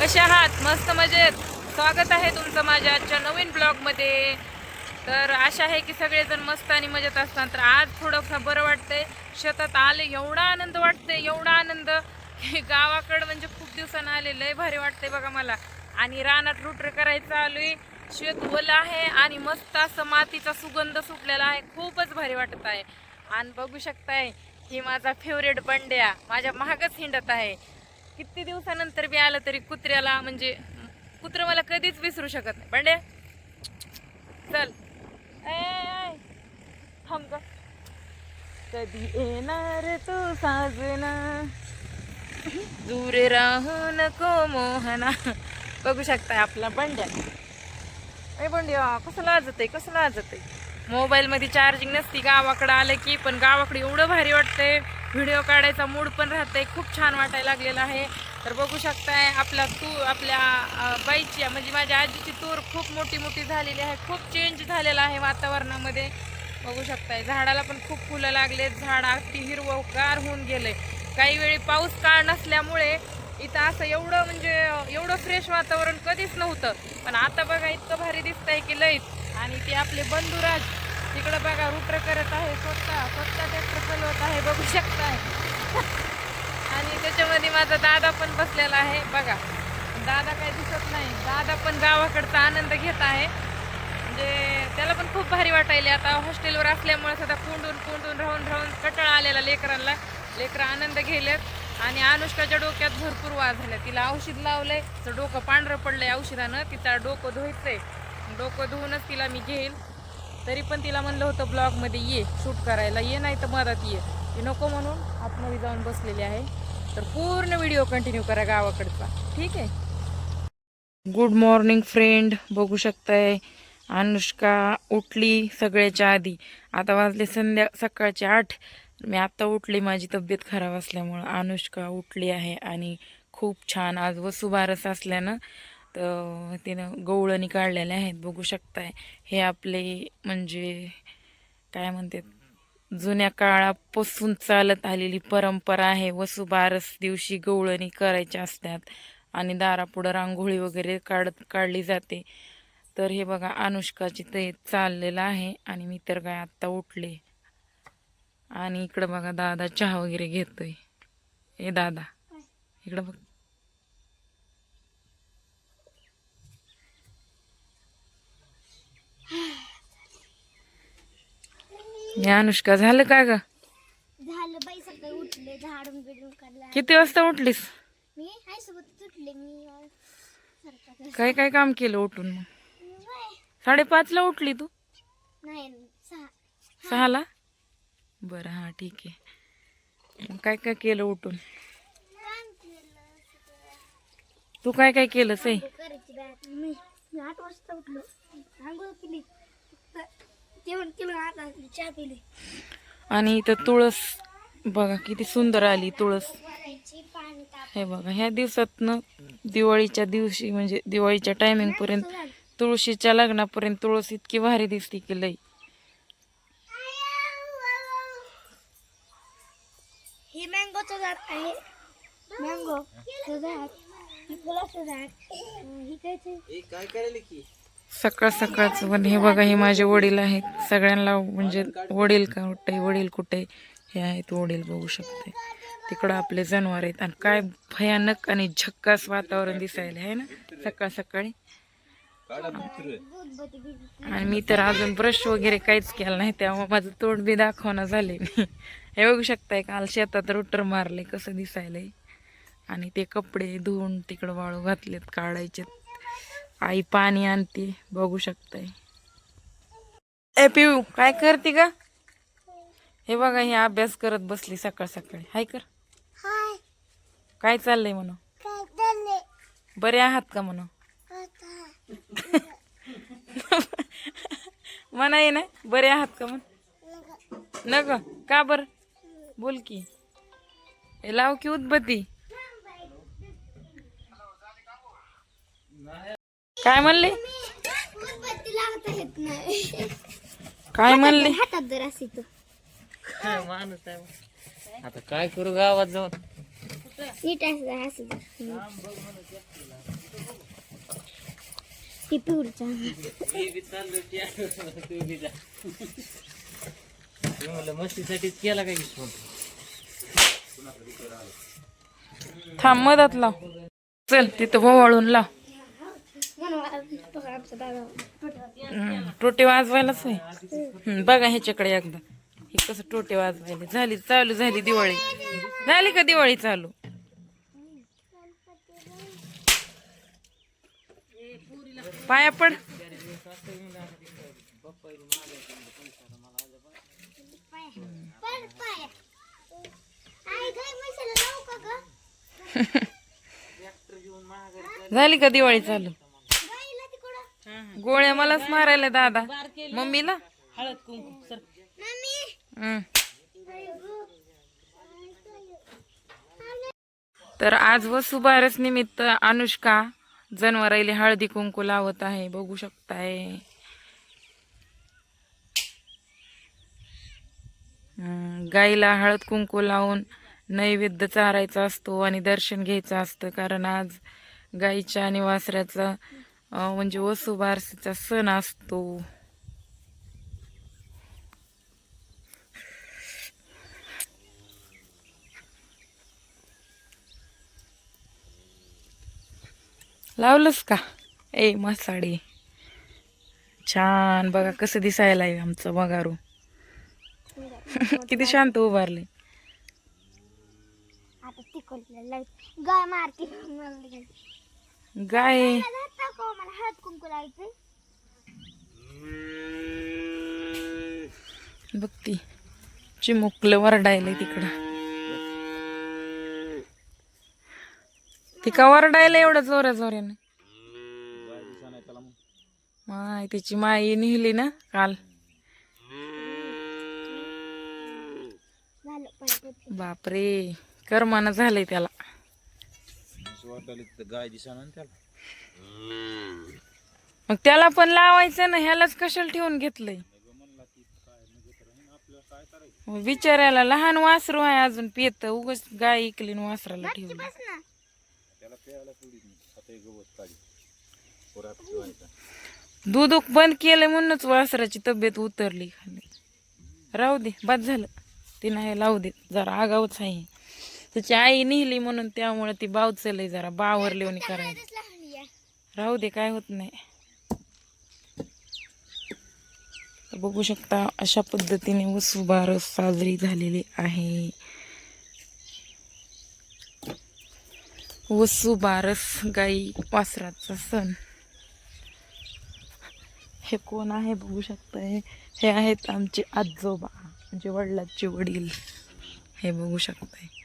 कसे आहात? मस्त मजेत. स्वागत आहे तुमचं माझ्या आजच्या नवीन ब्लॉगमध्ये. तर आशा आहे की सगळेजण मस्त आणि मजेत असतात. तर आज थोडंसं बरं वाटतंय. शेतात आले एवढा आनंद वाटतंय एवढा आनंद. की गावाकडं म्हणजे खूप दिवसानं आले लय भारी वाटतंय बघा मला. आणि रानात रुटर करायचं आलोय शेत ओलं आहे आणि मस्त असं मातीचा सुगंध सुटलेला आहे. खूपच भारी वाटत आहे. आणि बघू शकताय ही माझा फेवरेट बंड्या. माझ्या महागच हिंडत आहे. किती दिवसानंतर बी आलं तरी कुत्र्याला म्हणजे कुत्र मला कधीच विसरू शकत नाही. बंड्या चल. ए, थांब कधी येणार तू साजना? दूर राहू नको मोहना. बघू शकताय आपला बंड्या ए बंड्या कसं लाजत आहे कसं लाजत आहे मोबाईलमध्ये चार्जिंग नसती गावाकडं आलं की पण गावाकडे एवढं भारी वाटतंय. व्हिडिओ काढायचा मूड पण राहतंय. खूप छान वाटायला लागलेला आहे. तर बघू शकताय आपला तू आपल्या बाईची म्हणजे माझ्या आजीची तूर खूप मोठी मोठी झालेली आहे. खूप चेंज झालेला आहे वातावरणामध्ये. बघू शकताय झाडाला पण खूप फुलं लागलेत झाड अगदी हिरवगार होऊन गेलंय. काही वेळी पाऊस काळ नसल्यामुळे इथं असं एवढं म्हणजे एवढं फ्रेश वातावरण कधीच नव्हतं. पण आता बघा इतकं भारी दिसतंय की लईत आणि ते आपले बंधुराज तिकडं बघा रुद्र करत आहे. स्वतः स्वतः ट्रॅक्टर चालवत आहे बघू शकताय. आणि त्याच्यामध्ये माझा दादा पण बसलेला आहे. बघा दादा काही दिसत नाही. दादा पण गावाकडचा आनंद घेत आहे. म्हणजे त्याला पण खूप भारी वाटायले. आता हॉस्टेलवर असल्यामुळे सध्या कोंडून कोंडून राहून राहून कटाळा आलेला लेकरांना. लेकरं आनंद घेलेत. आणि अनुष्काच्या डोक्यात भरपूर वाद झाल्या तिला औषध लावलंय. तर डोकं पांढरं पडलंय औषधानं. तिचा डोकं धुवायचंय डोकं धुवूनच तिला मी घेईल तरी पण तिला म्हणलं होतं ब्लॉगमध्ये ये शूट करायला. ये नाही तर मधात ये. ती नको म्हणून आतमध्ये जाऊन बसलेली आहे. तर पूर्ण व्हिडिओ कंटिन्यू करा गावाकडचा. ठीक आहे? गुड मॉर्निंग फ्रेंड बघू शकताय अनुष्का उठली सगळ्याच्या आधी. आता वाजले संध्या सकाळचे आठ. मी आत्ता उठली माझी तब्येत खराब असल्यामुळं अनुष्का उठली आहे आणि खूप छान. आज वसुबारस असल्यानं तर तिनं गवळणी काढलेल्या आहेत बघू शकताय. हे आपले म्हणजे काय म्हणतात जुन्या काळापासून चालत आलेली परंपरा आहे. वसुबारस दिवशी गवळणी करायच्या असतात आणि दारापुढं रांगोळी वगैरे काढत काढली जाते. तर हे बघा अनुष्काची ते चाललेलं आहे आणि मी तर काय आत्ता उठले. आणि इकडं बघा दादा चहा वगैरे घेतोय. हे दादा इकडं बघ. हे अनुष्का झालं का ग? झालं बाई सकाळी उठले झाडून बिडून काढला किती वाजता उठलीस? मी? सोबत उठले मी. काय काय काम केलं उठून मग? बाय. साडेपाचला उठली तू? नाही सहा. सहाला? बरं हां ठीक आहे. मग काय काय केलं उठून? काम केलं तू काय काय केलं सई करायची मी मी आठ वाजता उठलो. आंघोळ केली. फक्त जेवण केलं आठ वाजली चहा पिली. आणि इथं तुळस बघा किती सुंदर आली तुळस. हे बघा ह्या दिवसातनं दिवाळीच्या दिवशी म्हणजे दिवाळीच्या टायमिंग पर्यंत तुळशीच्या लग्नापर्यंत तुळस इतकी भारी दिसते की लई. हे मँगोचं झाड आहे. मँगो झाड. हे फुलाचं झाड. ही काय सकाळ सकाळचं पण हे बघा हे माझे वडील आहेत. सगळ्यांना म्हणजे वडील का कुठे वडील कुठे? हे आहेत वडील बघू शकते. तिकडं आपले जनावर आहेत. आणि काय भयानक आणि झक्कास वातावरण दिसायला आहे ना सकाळ सकाळी. आणि मी तर अजून ब्रश वगैरे काहीच केलं नाही त्यामुळे माझं तोंड बी दाखवणं झाले मी. हे बघू शकताय काल शेतात रुटर मारले कसं दिसायलंय. आणि ते कपडे धुवून तिकडं वाळू घातलेत काढायचे आई पाणी आणते बघू शकताय. ए पिऊ काय करते का हे बघा ही अभ्यास करत बसली सकाळ सकाळी. हाय कर. हाय. काय चाललंय चालले बरे आहात का म्हणून? म्हणा ये ना बरे आहात का म्हण न ग का बर? बोल की. हे लाव की उदबत्ती. काय म्हणले? काय म्हणले? हातात जर असे तो. माणूस आहे. आता काय करू गावात जाऊन? नीट असं असं ती पिवळीच्या मस्तीसाठीच केला काय फोन थांब मधात लाव. चल तिथं भोवाळून लाव. आमचा दादा हम्म, टोटे वाजवायलाच आहे बघा ह्याच्याकडे एकदा. हे कसं टोटे वाजवायले. झाली चालू झाली दिवाळी. झाली का दिवाळी चालू? पाया पड. झाली का दिवाळी चालू? गोळ्या मलाच मारायला दादा. मम्मीला? हळद कुंकू सर. तर आज वसुबारस निमित्त अनुष्का जनावराईले हळदी कुंकू लावत आहे. बघू शकताय. गाईला हळद कुंकू लावून नैवेद्य चारायचा असतो आणि दर्शन घ्यायचं असतं. कारण आज गाईच्या आणि वासऱ्याचा म्हणजे वसुबारसीचा सण असतो. लावलंस का? ए मसाडी. छान. बघा कसं दिसायला आहे आमचं बघारू किती शांत उभारले. आता लाइट. गाय मारते. गाय. मला हळद कुंकू बघती चिमुकलं वरडायलंय तिकडं. ती का वरडायला एवढं जोऱ्या जोऱ्याने? माय त्याची माई निघली ना काल. बापरे कर्मानं झालंय त्याला. गाय दिसा त्याला. मग त्याला पण लावायचं ना ह्यालाच कशाला ठेवून घेतलंय? विचारायला लहान वासरू आहे अजून पित उगच गाय इकली न वासराला ठेवली बस ना. दूध उक बंद केलं म्हणूनच वासराची तब्येत उतरली खाली. राहू दे बाद झालं. ती नाही लावू दे. जरा आगावच आहे. त्याची आई निहिली म्हणून त्यामुळे ती बाव चलय जरा बावर लिवणी करायला. राहू दे काय होत नाही. बघू शकता अशा पद्धतीने वसुबारस साजरी झालेली आहे. वसुबारस गाई वासराचा सण. हे कोण आहे बघू शकताय? हे आहेत आमचे आजोबा म्हणजे वडिलाचे वडील. हे बघू शकताय.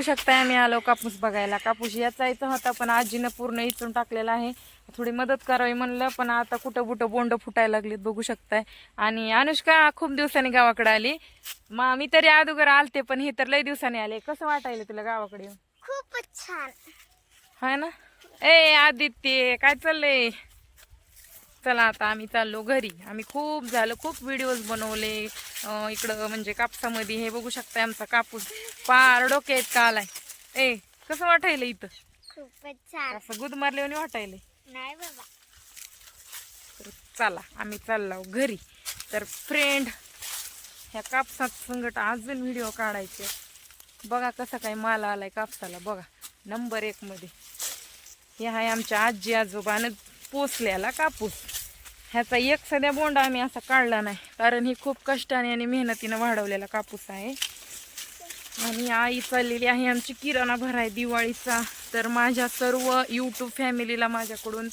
बघू शकताय आम्ही आलो कापूस बघायला. कापूस याचायचा होता पण आजीनं पूर्ण इचून टाकलेला आहे. थोडी मदत करावी म्हणलं पण आता कुठं कुठं बोंड फुटायला लागलीत बघू शकताय. आणि अनुष्का खूप दिवसांनी गावाकडे आली. मा मी तरी अगोदर आलते पण हे तर लय दिवसांनी आले. कसं वाटायला तुला गावाकडे खूपच छान. हाय ना? ए आदित्य काय चाललंय? चला आता आम्ही चाललो घरी. आम्ही खूप झालं खूप व्हिडिओज बनवले. इकडं म्हणजे कापसामध्ये हे बघू शकता आमचा कापूस. पार डोक्यात का आलाय ए कसं वाटायलं इथं? असं गुद मारल्याने वाटायलंय. नाही बाबा. तर चला आम्ही चाललो घरी. तर फ्रेंड ह्या कापसात संकट अजून व्हिडिओ काढायचे. बघा कसा काय माल आलाय कापसाला. बघा नंबर एक मध्ये. हे आहे आमच्या आजी आजोबानं पोचलेला कापूस. ह्याचा एक सध्या बोंडा आम्ही असा काढला नाही. कारण ही खूप कष्टाने आणि मेहनतीनं वाढवलेला कापूस आहे. आणि आई चाललेली आहे आमची किराणा भराय दिवाळीचा. तर माझ्या सर्व यूट्यूब फॅमिलीला माझ्याकडून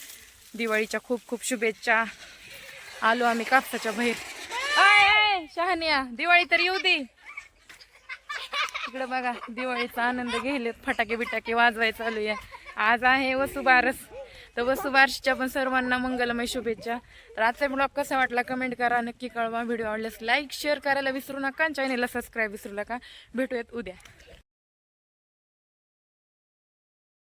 दिवाळीच्या खूप खूप शुभेच्छा. आलो आम्ही कापसाच्या बाहेर. आय शहानिया दिवाळी तर येऊ दे. इकडं बघा दिवाळीचा आनंद घेलेत. फटाके बिटाके वाजवाय चालू आहे. आज आहे वसुबारस. तर वसुबारसच्या पण सर्वांना मंगलमय शुभेच्छा. तर आजचा ब्लॉग कसा वाटला कमेंट करा. नक्की कळवा. व्हिडिओ आवडल्यास लाईक शेअर करायला विसरू नका चॅनेलला सबस्क्राईब विसरू नका. भेटूयात उद्या.